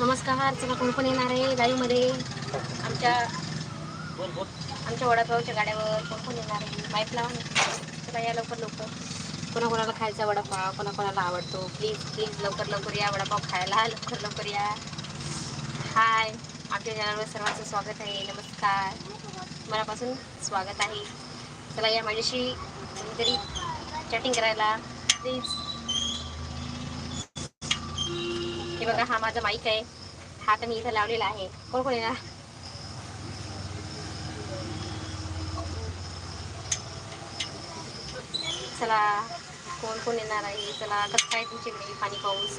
नमस्कार चला कोण पण येणार आहे लाईव्हमध्ये आमच्या आमच्या वडापावच्या गाड्यावर कोण पण येणार आहे. माहीत लावा चला या लवकर लवकर. कोणाकोणाला खायचा वडापाव कोणाकोणाला आवडतो. प्लीज प्लीज लवकर लवकर या. वडापाव खायला लवकर लवकर या. हाय आमच्या चॅनलवर सर्वांचं स्वागत आहे. नमस्कार. मनापासून स्वागत आहे. चला या माझ्याशी तरी चॅटिंग करायला. प्लीज हे बघा हा माझा माईक आहे. हा तर मी इथं लावलेला आहे. कोण कोण येणार चला कोण कोण येणार आहे? चला कसं काय तुमच्याकडे पाणी पाऊस?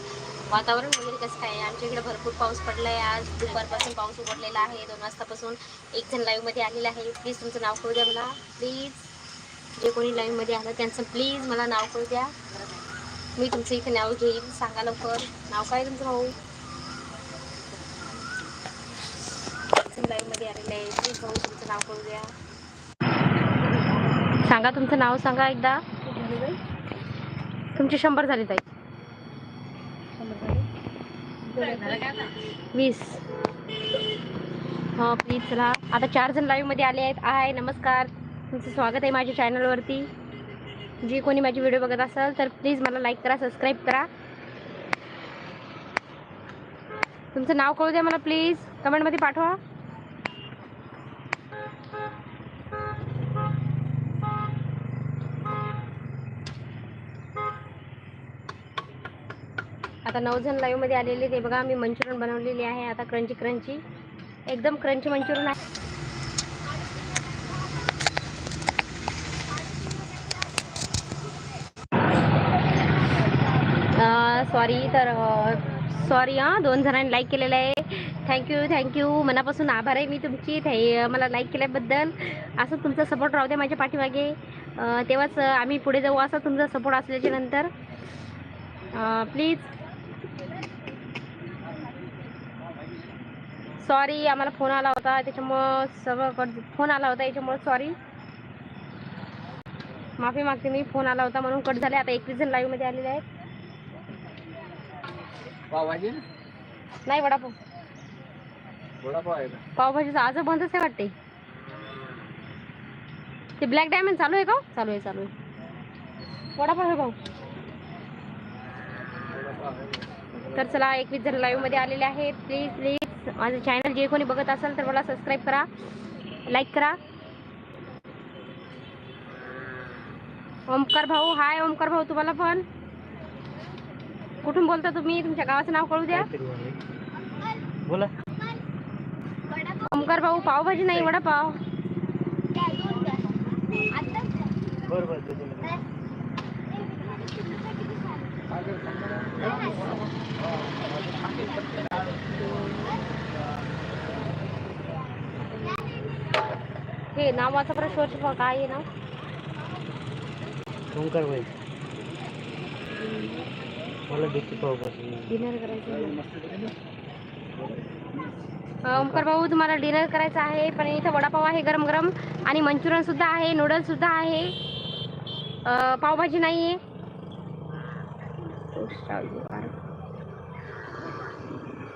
वातावरण वगैरे कसं काय? आहे आमच्या इकडे भरपूर पाऊस पडला आहे आज दुपारपासून पाऊस उघडलेला आहे. दोन वाजतापासून एक जण लाईव्हमध्ये आलेला आहे. प्लीज तुमचं नाव कळू द्या मला. प्लीज जे कोणी लाईव्हमध्ये आलं त्यांचं प्लीज मला नाव कळू द्या. मी तुमचं इथे नाव घेईन. सांगा लवकर. नाव काय तुमचं भाऊ? लाईव्हमध्ये आहे. प्लीज भाऊ तुमचं नाव कळू द्या सांगा तुमचं नाव सांगा एकदा. तुमचे शंभर झाले ताई. वीस. हो, हां प्लीज चला. आता चार जण लाईव्हमध्ये आले आहेत. आय नमस्कार. तुमचं स्वागत आहे माझ्या चॅनलवरती जे कोणी माझे व्हिडिओ बघत असाल तर प्लीज मला लाईक करा सबस्क्राईब करा. तुमचं नाव कळू द्या मला प्लीज कमेंटमध्ये पाठवा. आता नऊ जण लाईव्हमध्ये आलेले ते बघा मी मंचुरियन बनवलेली आहे. आता क्रंची क्रंची एकदम क्रंची मंचुरियन आहे. सॉरी तर सॉरी हां. दोन जणांनी लाईक केलेलं आहे. थँक्यू थँक्यू मनापासून आभार आहे मी तुमची. थॅ मला लाईक केल्याबद्दल. असं तुमचा सपोर्ट राहू द्या माझ्या पाठीमागे. तेव्हाच आम्ही पुढे जाऊ. असा तुमचा सपोर्ट असल्याच्या नंतर. प्लीज सॉरी आम्हाला फोन आला होता. त्याच्यामुळं सगळं कट फोन आला होता. याच्यामुळं सॉरी माफी मागते मी. फोन आला होता म्हणून कट झाले. आता एकवीस जण लाईव्हमध्ये आलेले आहेत. पावभाजी? नाही वडापाव. पावभाजीचं आज बंदच आहे वाटते. ते ब्लॅक डायमंड चालू आहे का? चालू आहे चालू आहे. वडापाव आहे भाऊ. तर चला एकवीस जण लाईव्हमध्ये आलेले आहेत. प्लीज प्लीज माझं चॅनल जे कोणी बघत असेल तर मला सबस्क्राईब करा लाईक करा. ओमकार भाऊ हाय ओमकार भाऊ तुम्हाला पण? कुठून बोलता तुम्ही? तुमच्या गावाचं नाव कळू द्या. बोला. ओमकार भाऊ पावभाजी नाही वडापाव. बरं हे नावाचा परत शोध काय आहे नाव ओंकार भाई. मला देखील डिनर करायचं ओमकार भाऊ तुम्हाला डिनर करायचं आहे पण इथं वडापाव आहे गरम गरम आणि मंचुरियन सुद्धा आहे नूडल्स सुद्धा आहे. पावभाजी नाही आहे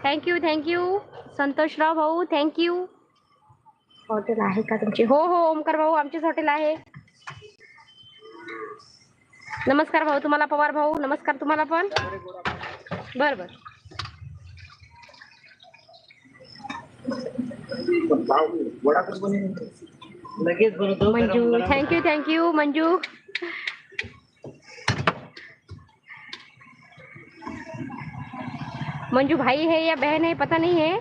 थँक्यू थँक्यू संतोषराव भाऊ थँक्यू हॉटेल आहे का तुमची? हो हो, ओमकार भाऊ, आमचीच हॉटेल आहे. नमस्कार भाऊ, तुम्हाला पवार भाऊ, नमस्कार तुम्हाला पण. बर बर. Manju. Thank you thank you Manju. Manju भाई है या बहन है, पता नहीं है,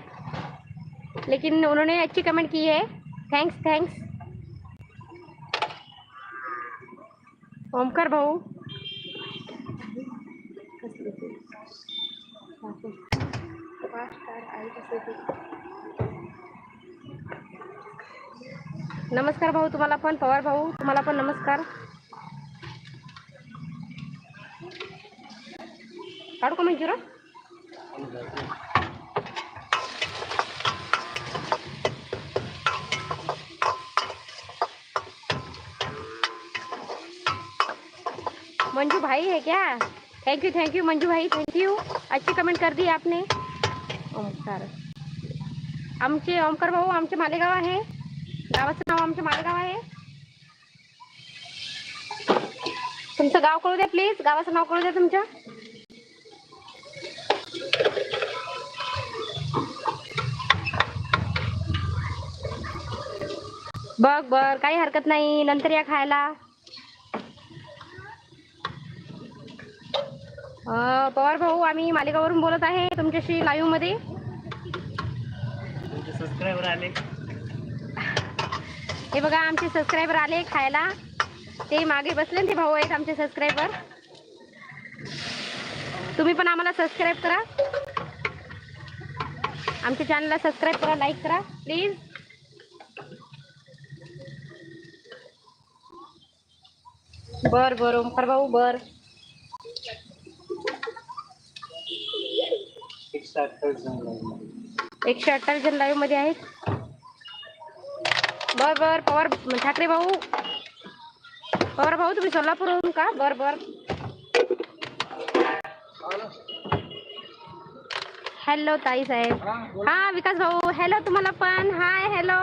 लेकिन उन्होंने अच्छी कमेंट की है. थैंक्स थैंक्स ओमकार भाऊ नमस्कार भाऊ, तुम्हाला पण, पवार भाऊ, तुम्हाला पण नमस्कार. काढू का मंजुरा? मंजू भाई है क्या? Thank you thank you Manju भाई थैंक यू अच्छी कमेंट कर दी आपने. ओमकार आमचे ओमकार भाऊ आमचे मालेगाव आहे गावाचं नाव आमचे मालेगाव आहे. तुमचं गाव कळू द्या प्लीज गावाचं नाव कळू द्या तुमच्या. बघ बघ काही हरकत नाही. नंतर या खायला. पवार भाऊ आम्ही मालेगाववरून बोलत आहे तुमच्याशी लाईव्हमध्ये. सबस्क्रायबर आले. हे बघा आमचे सबस्क्रायबर आले खायला. ते मागे बसले ते भाऊ आहेत आमचे सबस्क्रायबर तुम्ही पण आम्हाला सबस्क्राईब करा. आमच्या चॅनलला सबस्क्राईब करा लाईक करा प्लीज बर बर ओंकार भाऊ बर. एकशे अठ्ठावीस जण लागले. एकशे अठ्ठावीस जण लाईव्हमध्ये आहेत. बर बर पवार ठाकरे भाऊ. पवार भाऊ तुम्ही सोलापूरहून का? बर बर. हॅलो ताई साहेब. हा विकास भाऊ हॅलो तुम्हाला पण. हाय हॅलो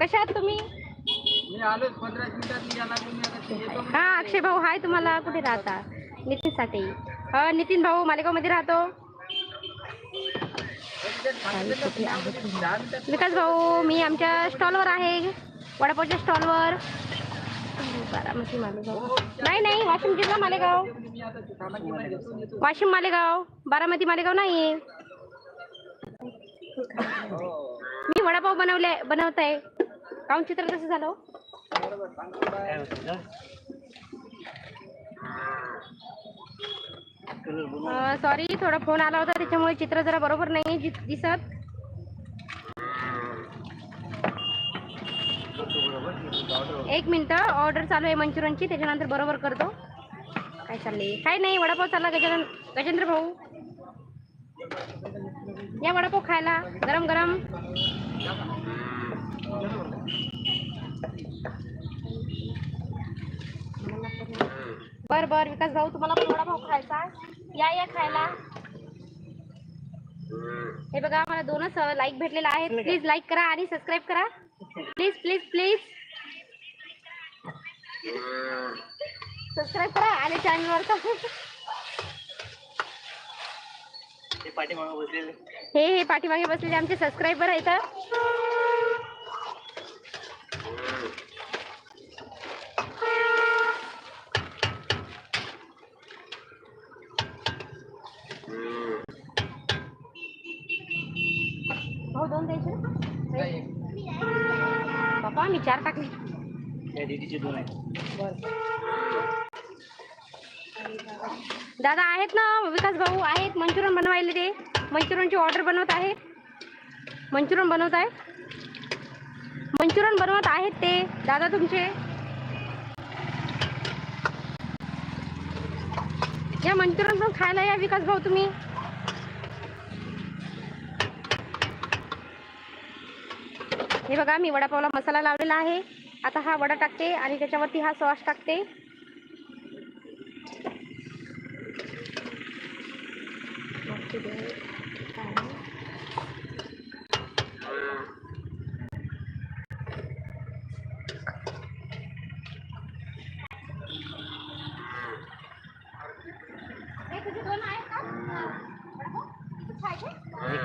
कशा आहात तुम्ही? हा अक्षय भाऊ हाय तुम्हाला. कुठे राहता? नितीन साठे. हा नितीन भाऊ मालेगावमध्ये राहतो. विकास भाऊ मी आमच्या स्टॉलवर आहे. वडापावच्या स्टॉलवर. बारामती मालेगाव. नाही नाही वाशिम जिल्हा मालेगाव. वाशिम मालेगाव. बारामती मालेगाव नाही. मी वडापाव बनवले बनवत आहे काऊन चित्र कसं झालं हो? काय होतं का? कलर बनवून सॉरी थोडा फोन आला होता त्याच्यामुळे चित्र जरा बरोबर नाही दिसत. एक मिनिट ऑर्डर चालू आहे मंचुरियनची त्याच्यानंतर बरोबर करतो. काय चालले काय नाही वडापाव चालला गजानन गजेंद्र भाऊ. या वडापाव खायला गरम गरम बर बर विकास भाऊ तुम्हाला पण वडापाव खायचा या या खायला. हे बघा मला दोनच लाईक भेटलेला आहे. प्लीज लाईक करा आणि सबस्क्राईब करा. प्लीज प्लीज प्लीज सबस्क्राईब करा आणि चॅनलवर हे हे पाठीमागे बसलेले आमचे सबस्क्रायबर आहेत हो दोन द्यायचे बाबा मी चार टाकले दादा आहेत ना विकास भाऊ आहेत मंचुरियन बनवायला ते मंचुरियनची ऑर्डर बनवत आहेत मंचुरियन बनवत आहेत मंचुरियन बनवत आहेत ते. दादा तुमचे. या मंचुरियन पण खायला या विकास भाऊ तुम्ही. हे बघा मी वडापावला मसाला लावलेला आहे. आता हा वडा टाकते आणि त्याच्यावरती हा सॉस टाकते. एक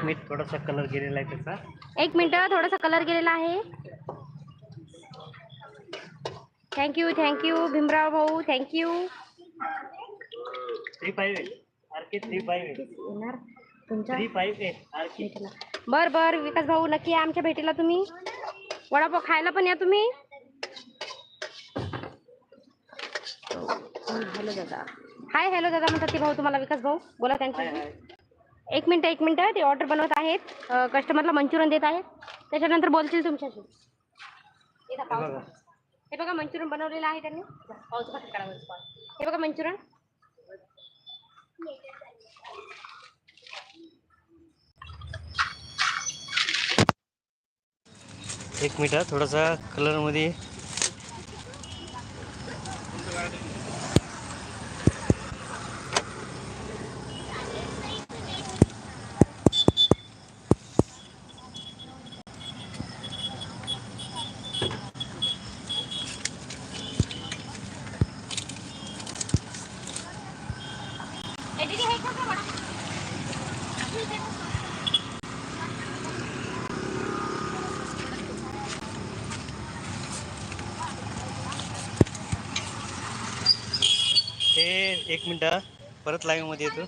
मिनिट थोडासा कलर गेलेला आहे त्याचा. एक मिनिट थोडासा कलर गेलेला आहे. Thank you thank you Bhimrao भाऊ thank you three five R K three five येणार तुमच्या थ्री फाईव्ह आहे आर के भेटीला. बर बर विकास भाऊ नक्की या आमच्या भेटीला तुम्ही. वडापाव खायला पण या तुम्ही. हॅलो दादा. हाय हॅलो दादा म्हणतात ते भाऊ तुम्हाला विकास भाऊ. बोला त्यांच्या एक मिनिट एक मिनिट. ते ऑर्डर बनवत आहेत. कस्टमरला मंचुरियन देत आहेत. त्याच्यानंतर बोलतील तुमच्याशी. हे बघा हे बघा. मंचुरियन बनवलेलं आहे त्यांनी. पाऊस. हे बघा मंचुरियन. एक मिनिट थोडासा कलरमध्ये ते एक मिनटं परत लाईव्हमध्ये येतो.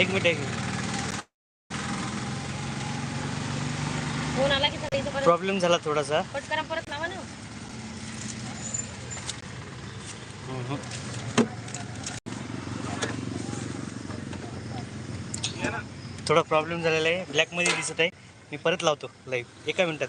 एक मिनिट एक मिनिट. प्रॉब्लेम झाला थोडासा. परत लावा ना. थोडा प्रॉब्लेम झालेला आहे. ब्लॅकमध्ये दिसत आहे. मी परत लावतो लाईव्ह एका मिनिटात.